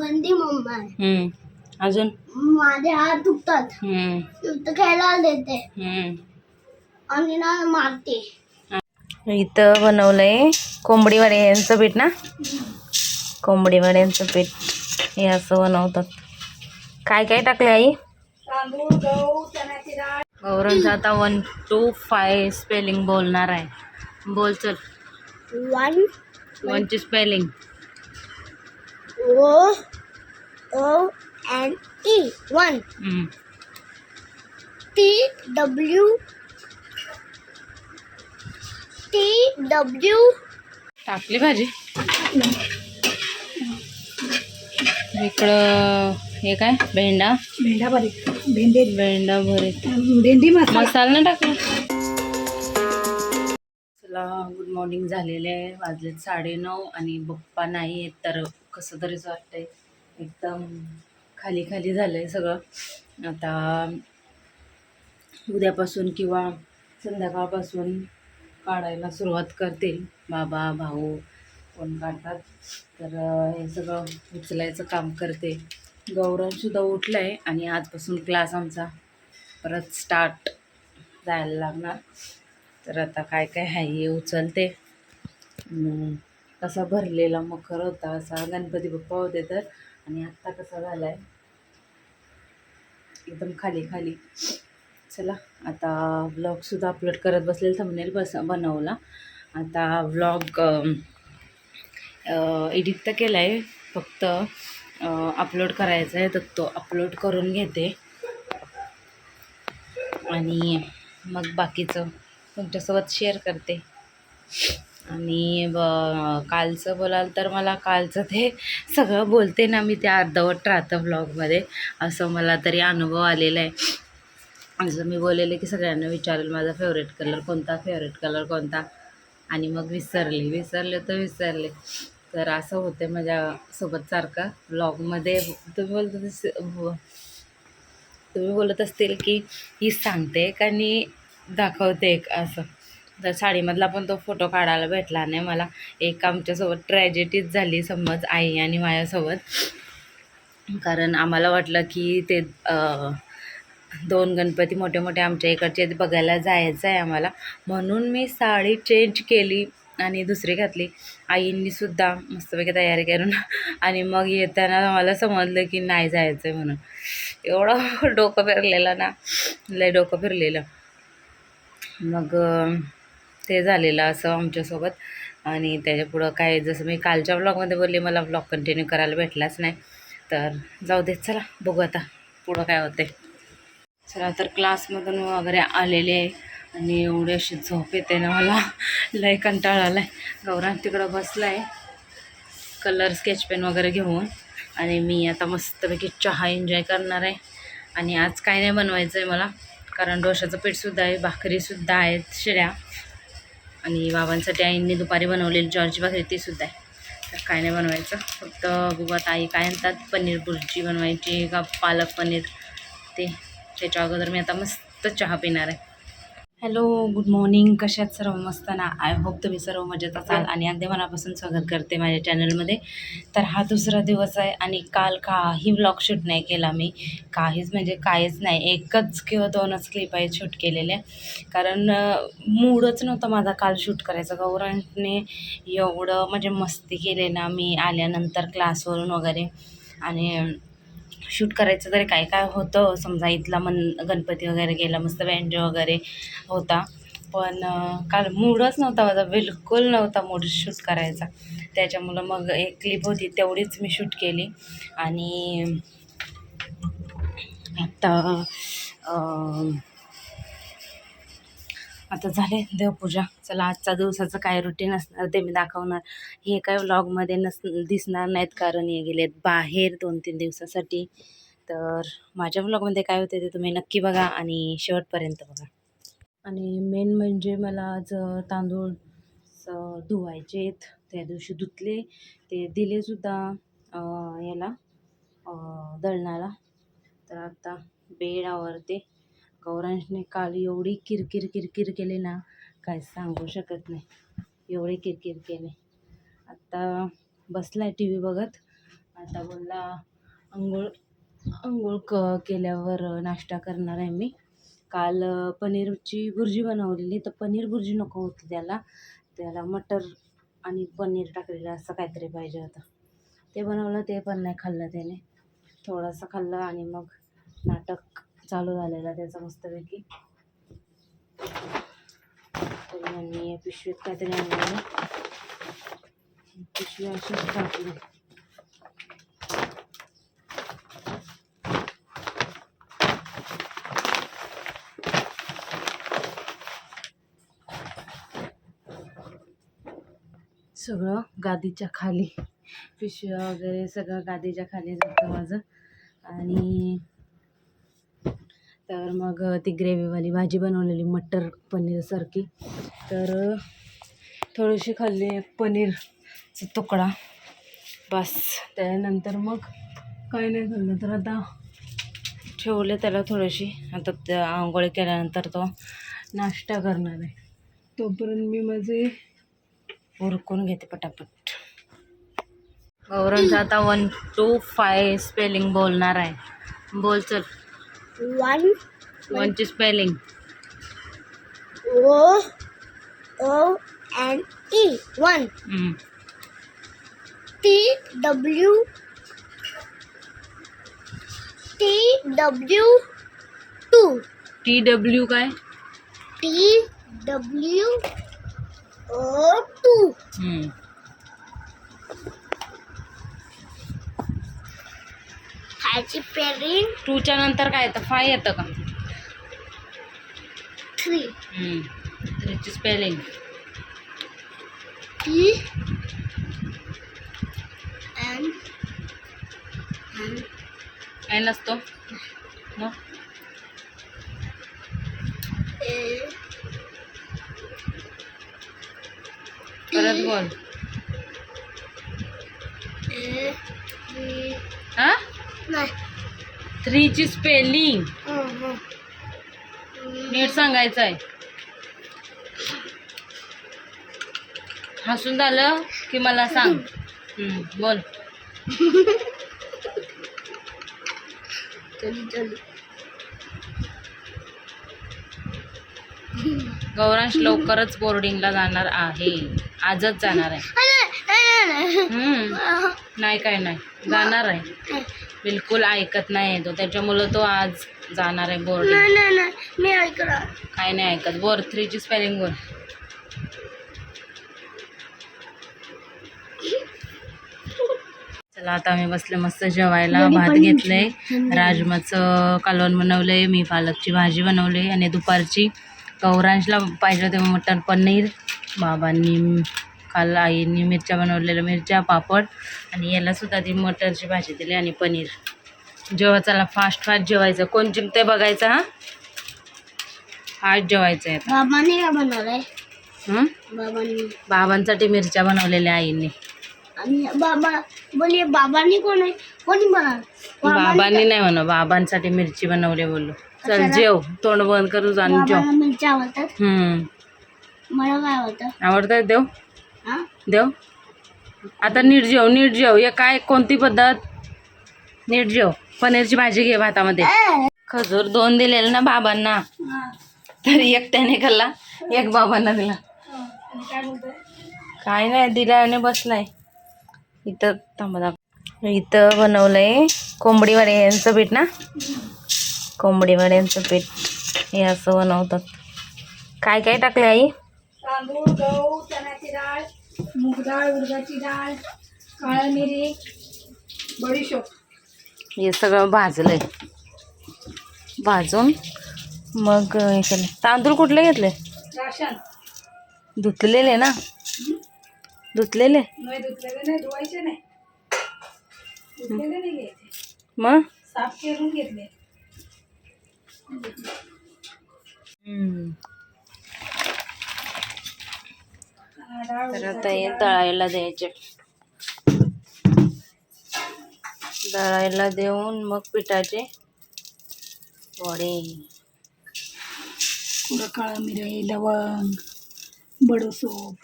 गंदी मम्मा हम्म. अजून? माझे हात दुखतात. हम्म. नुसतं खेळायला देते. हम्म. आणि ना मारते. इथं बनवलंय कोंबडी वड्यांचं पीठ ना? कोंबडी वड्यांचं पीठ. हे असं बनवतात. काय काय टाकले आई? तांदूळ गहू चण्याची डाळ गौरवचं आता वन टू फाय स्पेलिंग बोलणार आहे. बोल चल. वन वनची spelling O O N E one T W T W टाकली भाजी. इकडं हे काय? भेंडा. भेंडा बरी भेंडे. भेंडा भरीत भेंडी मसाला. मसाला नाही टाकला? चला गुड मॉर्निंग झालेले आहे. वाजलेत साडेनऊ आणि पप्पा नाही आहेत तर कसं तरीच वाटतंय. एकदम खाली खाली झालंय सगळं. आता उद्यापासून किंवा संध्याकाळपासून काढायला सुरुवात करतील. बाबा भाऊ कोण काढतात? तर हे सगळं उचलायचं काम करते. गौरवसुद्धा उठलं आहे आणि आजपासून क्लास आमचा परत स्टार्ट जायला लागणार. तर आता काय काय आहे हे उचलते. कसा भरलेला मखर होता असा गणपती बाप्पा होते तर. आणि आत्ता कसा झाला आहे एकदम खाली खाली. चला आता व्लॉगसुद्धा अपलोड करत बसलेलं थंबनेल बस बनवला. आता व्लॉग एडिट तर केला आहे फक्त अपलोड करायचा आहे तर तो अपलोड करून घेते. आणि मग बाकीचं तुमच्यासोबत शेअर करते. आणि ब कालचं बोलाल तर मला कालचं ते सगळं बोलते ना मी ते अर्धवट राहतं ब्लॉगमध्ये. असं मला तरी अनुभव आलेला आहे. असं मी बोलेले की सगळ्यांना विचारेल माझा फेवरेट कलर कोणता फेवरेट कलर कोणता? आणि मग विसरले विसरले तर विसरले. तर असं होते माझ्यासोबत सारखं. ब्लॉगमध्ये तुम्ही बोलत तुम्ही बोलत असतील की ही सांगते एक आणि दाखवते एक असं. तर साडीमधला पण तो फोटो काढायला भेटला नाही मला. एक आमच्यासोबत ट्रॅजेडीच झाली समज आई आणि माझ्यासोबत. कारण आम्हाला वाटलं की ते दोन गणपती मोठे मोठे आमच्या इकडचे ते बघायला जायचं आहे आम्हाला. म्हणून मी साडी चेंज केली आणि दुसरी घातली. आईंनीसुद्धा मस्तपैकी तयारी करून आणि मग येताना मला समजलं की नाही जायचं आहे म्हणून. एवढं डोकं फिरलेलं ना लय डोकं फिरलेलं. मग ते झालेलं असं आमच्यासोबत. आणि त्याच्यापुढं काय जसं मी कालच्या ब्लॉगमध्ये बोलले मला ब्लॉग कंटिन्यू करायला भेटलाच नाही. तर जाऊ देत चला बघू आता पुढं काय होते चला तर क्लासमधून वगैरे आलेले आहे. आणि एवढी अशी झोप येते ना मला. लय कंटाळा आला आहे गौरांग तिकडं बसला आहे कलर स्केच पेन वगैरे घेऊन. आणि मी आता मस्तपैकी चहा एन्जॉय करणार आहे. आणि आज काय नाही बनवायचं आहे मला. कारण डोशाचं पीठसुद्धा आहे भाकरीसुद्धा आहेत शिड्या आणि बाबांसाठी आईंनी दुपारी बनवलेली जॉर्जी भाकरी तीसुद्धा आहे. तर काय नाही बनवायचं फक्त बघू आई काय म्हणतात पनीर बुर्जी बनवायची का पालक पनीर ते. त्याच्या अगोदर मी आता मस्त चहा पिणार आहे. Hello good morning. कशात सर्व मस्त ना? आय होप तुम्ही सर्व मजेत असाल आणि अगदी मनापासून स्वागत करते माझ्या चॅनलमध्ये. तर हा दुसरा दिवस आहे आणि काल काही व्लॉग शूट नाही केला मी. काहीच म्हणजे काहीच नाही. एकच किंवा दोनच क्लिप आहेत शूट केलेल्या कारण मूडच नव्हता माझा काल शूट करायचा. गौरांने एवढं म्हणजे मस्ती केली ना मी आल्यानंतर क्लासवरून वगैरे. आणि शूट करायचं तरी काय काय होतं? समजा इथला मन गणपती वगैरे गेला मस्त बँड वगैरे होता. पण काल मूडच नव्हता माझा बिलकुल नव्हता मूड शूट करायचा. त्याच्यामुळं मग एक क्लिप होती तेवढीच मी शूट केली. आणि आता आता झाले देवपूजा. चला आजचा दिवसाचं काय रुटीन असणार ते मी दाखवणार. हे काय व्लॉगमध्ये नस दिसणार नाहीत कारण हे गेलेत बाहेर दोन तीन दिवसासाठी. तर माझ्या व्लॉगमध्ये काय होते ते तुम्ही नक्की बघा आणि शेवटपर्यंत बघा. आणि मेन म्हणजे मला आज तांदूळ स- धुवायचे आहेत. त्या दिवशी धुतले. ते दिलेसुद्धा याला दळणाला. तर आता बेड आवरते. गौरांशने काल एवढी किरकिर किरकिर केली ना काय सांगू शकत नाही. एवढी किरकिर केली. आत्ता बसला आहे टी व्ही बघत. आता बोलला आंघोळ आंघोळ क केल्यावर नाश्ता करणार आहे मी. काल पनीरची भुर्जी बनवलेली. तर पनीर भुर्जी नको होती त्याला. त्याला मटर आणि पनीर टाकलेलं असं काहीतरी पाहिजे होतं. ते बनवलं ते पण नाही खाल्लं त्याने. थोडंसं खाल्लं आणि मग नाटक चालू झालेला त्याचा मस्तपैकी. तरी यांनी पिशवीत काहीतरी आणलेलं पिशवी अशीच टाकली. सगळं गादीच्या खाली. पिशव्या वगैरे सगळं गादीच्या खाली जातं माझं. आणि तर मग ती ग्रेव्हीवाली भाजी बनवलेली मटर पनीरसारखी. तर थोडीशी खाल्ली पनीरचा तुकडा. बस. त्यानंतर मग काय नाही खाल्लं तर आता ठेवले त्याला थोडीशी. आता त्या आंघोळी केल्यानंतर तो नाश्ता करणार आहे. तोपर्यंत मी माझे उरकून घेते पटापट. गौरांचा आता वन टू फाय स्पेलिंग बोलणार आहे. बोल चल. One. One. to spelling. O O N E. One. Mm. T W T W two. T W का है? T W O two. Hmm. ह्याची पेरिंग टूच्या नंतर काय येतं? फाय येतं का? थ्री. त्याची स्पेलिंग T N N काय नसतो मग A परत बोल. A हा नाही. थ्रीची स्पेलिंग हं, हं. नीट सांगायचं आहे. हसून झालं की मला सांग. बोल. गौरांश लवकरच बोर्डिंगला जाणार आहे. आजच जाणार आहे. नाही काय नाही. जाणार आहे. बिलकुल ऐकत नाही तो. त्याच्यामुळं तो आज जाणार आहे बोर्डिंग नाही नाही नाही. मी ऐकणार. काय नाही ऐकत. बोर थ्रीची स्पेलिंग बोल. चला आता आम्ही बसले मस्त जेवायला. भात घेतलंय. राजमाचं कालवण बनवलंय. मी पालकची भाजी बनवली. आणि दुपारची गौरांशला पाहिजे होते मटण पनीर. बाबांनी काल आईंनी मिरच्या बनवलेल्या मिरच्या पापड आणि याला सुद्धा ती मटरची भाजी दिली आणि पनीर. जेव्हा चला फास्ट फास्ट जेवायचं. कोण जिंकते बघायचं हा? फास्ट जेवायचं आहे आता. बाबांनी काय बनवलंय? हं? बाबांनी. बाबांसाठी मिरच्या बनवलेल्या आईंनी. आणि बाबा बाबांनी कोण आहे कोणी बनवलं बाबांनी नाही म्हणा बाबांसाठी मिरची बनवली बोललो. चल जेव. तोंड बंद करू आणि जेव. मिरच्या आवडतात? मला काय आवडतं? आवडतं देव? देव. आता नीट जेव नीट जेव. हे काय कोणती पद्धत? नीट जेव. पनीरची भाजी घे भातामध्ये. खजूर दोन दिलेले ना बाबांना. तर एक त्याने खाल्ला एक बाबांना दिला. काय नाही दिला आणि बसलाय. इथं थांबा दाखव. इथं बनवलंय कोंबडी वड्यांचं पीठ ना? कोंबडी वड्यांचं पीठ. हे असं बनवतात. काय काय टाकले आई? तांदूळ गहू चण्याची डाळ मूग डाळ उडदाची डाळ काळा मिरी बडीशोप. हे सगळं भाजलंय. भाजून मग हे केलं तांदूळ कुठले घेतले? राशन. धुतलेले ना? धुतलेले? नाही धुतलेले नाही धुवायचे नाही. धुतलेले नाही घ्यायचे. मग? साफ करून घेतले हम्म. तर आता हे दळायला द्यायचे. दळायला देऊन मग पिठाचे वडे. थोडं काळा मिरी लवंग बडोसोप.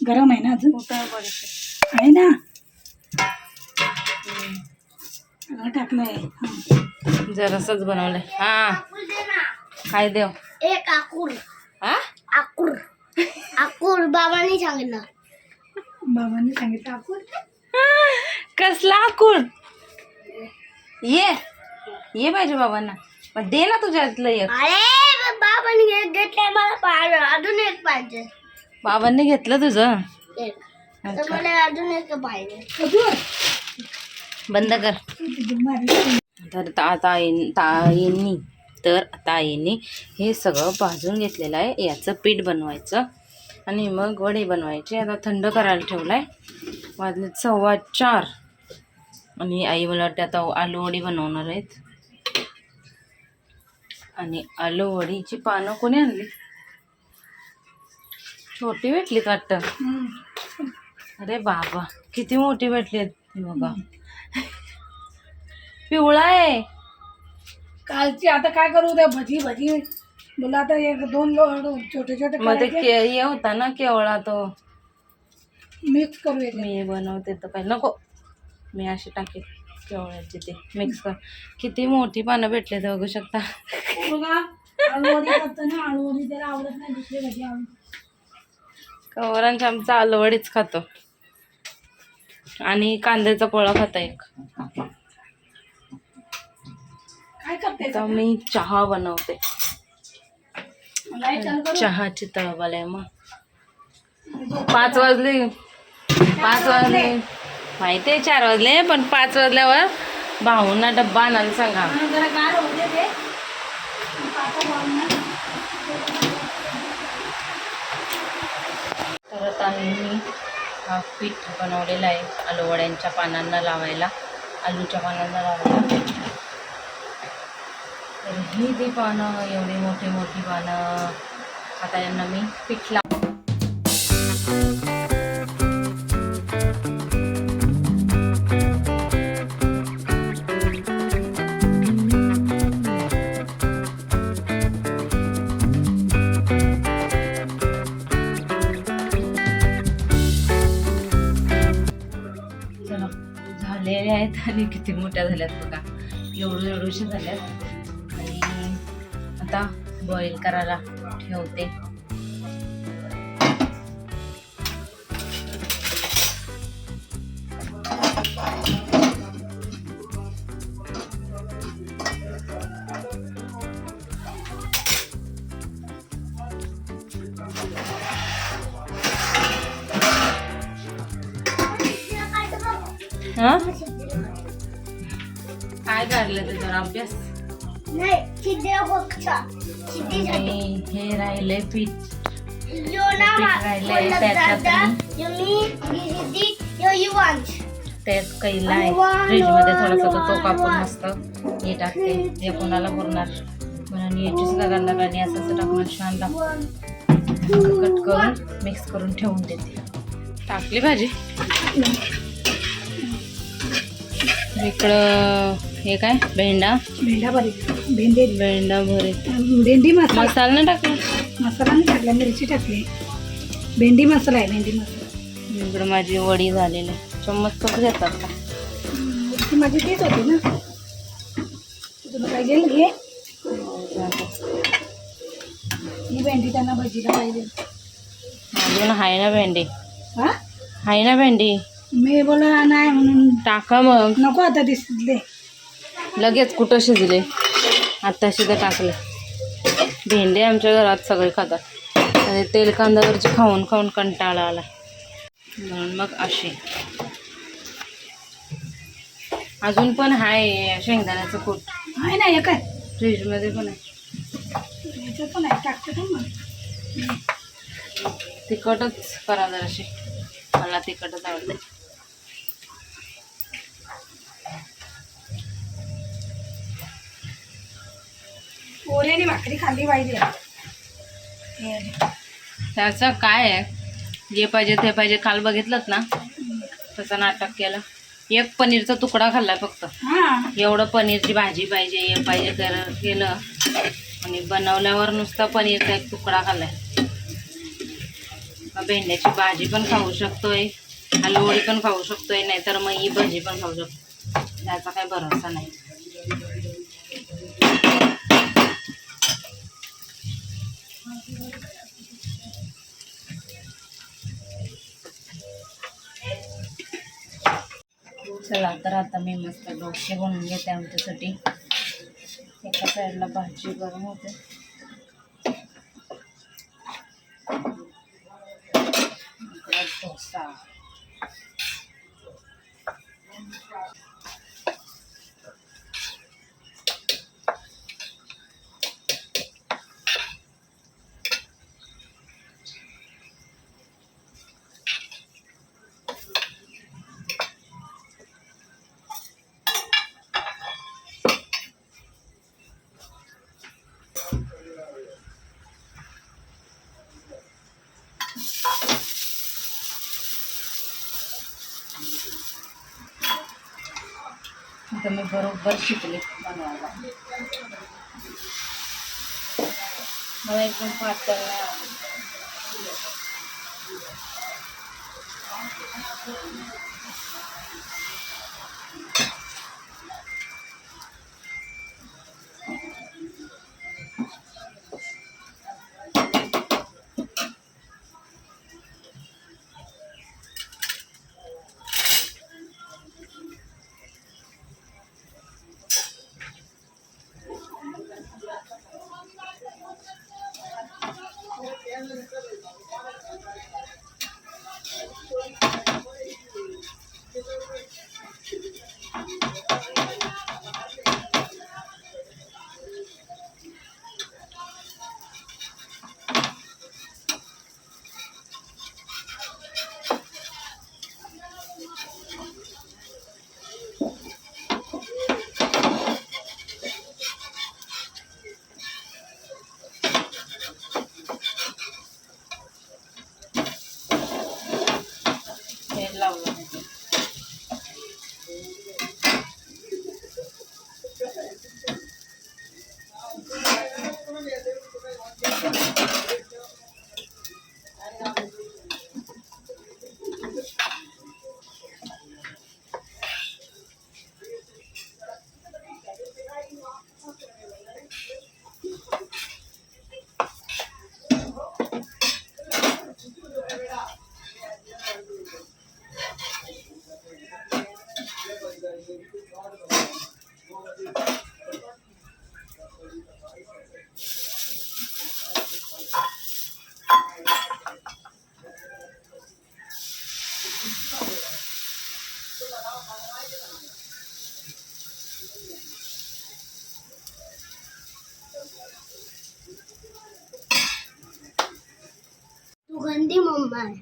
गरम आहे ना अजून? कुठं बडीशेप आहे ना? हा, टाकलं आहे हा. जरासच बनवलंय. हा. काय देव? एक आकुर. हा? आकुर. आकुर बाबांनी सांगितलं. बाबांनी सांगितलं आपण कसला आकुळ ये ये पाहिजे बाबांना. मग दे ना तुझ्यातलं एक. अरे बाबांनी एक घेतलंय मला पाहिजे अजून एक पाहिजे. बाबांनी घेतलं तुझं? एक. तर मला अजून एक पाहिजे. बंद कर. तर ता- आता आईन- ताईंनी तर आता आईने हे सगळं भाजून घेतलेलं आहे. याचं पीठ बनवायचं आणि मग वडे बनवायचे. आता थंड करायला ठेवलं आहे वाजले सव्वा चार. आणि आई मला वाटते आता आलू वडी बनवणार आहेत. आणि आलू वडीची पानं कोणी आणली? छोटी भेटली का अरे बाबा किती मोठी भेटली आहेत बघा. पिवळा आहे. कालची आता काय करू त्या भजी भजी. बोला आता एक दोन लो- छोटे छोटे मग ते करायचे. के हे होता ना केवळा तो. मिक्स करू एक. मी बनवते तर काय नको. मी अशी टाकेल केवळ्याची ते. मिक्स कर. किती मोठी पानं भेटले ते बघू शकता. बघा आळूवडी करतो ना आळूवडी त्याला आवडत नाही दुसरी भाजी आवडत कवरांच्या आमचा आलवडीच खातो. आणि कांद्याचा पोळा खाता एक. तर मी चहा बनवते. चहाची तळबल आहे मग. पाच वाजले. पाच वाजले. माहिती आहे चार वाजले पण पाच वाजल्यावर भाऊंना डब्बा आणायला सांगा. तर आता मी हा पीठ बनवलेला आहे आलूवड्यांच्या पानांना लावायला आलूच्या पानांना लावायला. तर ही ती पानं एवढी मोठी मोठी पानं. आता यांना मी पिठला झालेल्या झालेले आहेत आणि किती मोठ्या झाल्यात बघा. एवढं एवढूशे झाल्यात. बॉईल करायला ठेवते. काय काढलं त्याच्यावर अभ्यास. नाही सिद्धे बघचा आणि हे राहिले पीठ. त्यात कैला आहे. फ्रीजमध्ये थोडासा तो कापून मस्त हे टाकते. हे कोणाला पुरणार? म्हणून याची सुद्धा घालणार आणि असं टाकून छान लागतं कट करून मिक्स करून ठेवून देते. टाकली भाजी? इकडं हे काय? भेंडा. भेंडा बरी भेंडी. भेंडा भरीत. भेंडी मसाला. मसाला नाही टाकला? मसाला नाही टाकला मिरची टाकली. भेंडी मसाला आहे भेंडी मसाला. इकडं माझी वडी झालेली. चम्मच कसं घेतात का? ती माझी तीच होती ना. तुला पाहिजे घे ही? भेंडी त्यांना भजीला पाहिजे. अजून आहे ना भेंडी. हा? आहे ना भेंडी? मी बोला नाही म्हणून टाका मग. नको आता दिसले लगेच कुठं शिजले? आता शिजं टाकले भेंडे आमच्या घरात सगळे खातात. आणि तेल कांद्यावरची खाऊन खाऊन कंटाळा आला. म्हणून मग असे अजून पण आहे शेंगदाण्याचं कूट. आहे ना काय? फ्रीजमध्ये पण आहे. पण आहे टाकते तिखटच करा जराशी. मला तिखटच आवडते. पोळी आणि भाकरी खाल्ली पाहिजे. त्याचं काय आहे? जे पाहिजे ते पाहिजे. काल बघितलं ना? तसं नाटक केलं. एक पनीरचा तुकडा खाल्ला फक्त. एवढं पनीरची भाजी पाहिजे हे पाहिजे कर केलं. आणि बनवल्यावर नुसता पनीरचा एक तुकडा खाल्लाय. भेंड्याची भाजी पण खाऊ शकतोय. आलूवडी पण खाऊ शकतोय. नाहीतर मग ही भाजी पण खाऊ शकतो त्याचा काही भरोसा नाही. चला तर आता मी मस्त डोसे बनवून घेते आमच्यासाठी. एका साईडला भाजी गरम होते. डोसा. आता मी बरोबर शिकले बनवायला मला एकदम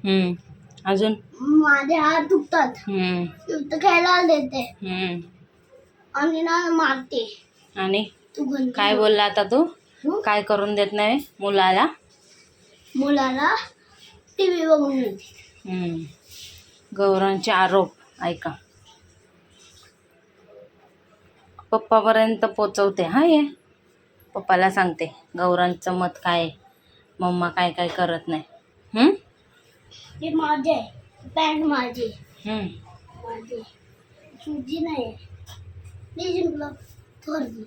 हम्म. अजून? माझे हात दुखतात. हम्म. खेळायला देते. हम्म. आणि ना मारते. आणि? तू गंदी काय बोलला आता तू? हं? काय करून देत नाही मुलाला? मुलाला टीव्ही बघून देते. हम्म. गौरांचे आरोप ऐका. पप्पापर्यंत पोचवते हा ये. पप्पाला सांगते गौरांचं मत काय आहे? मम्मा काय काय करत नाही. हम्म? ते माझे पॅन्ट माझी हम्म. माझी सुजी नाही मी जिंकलो. थोडी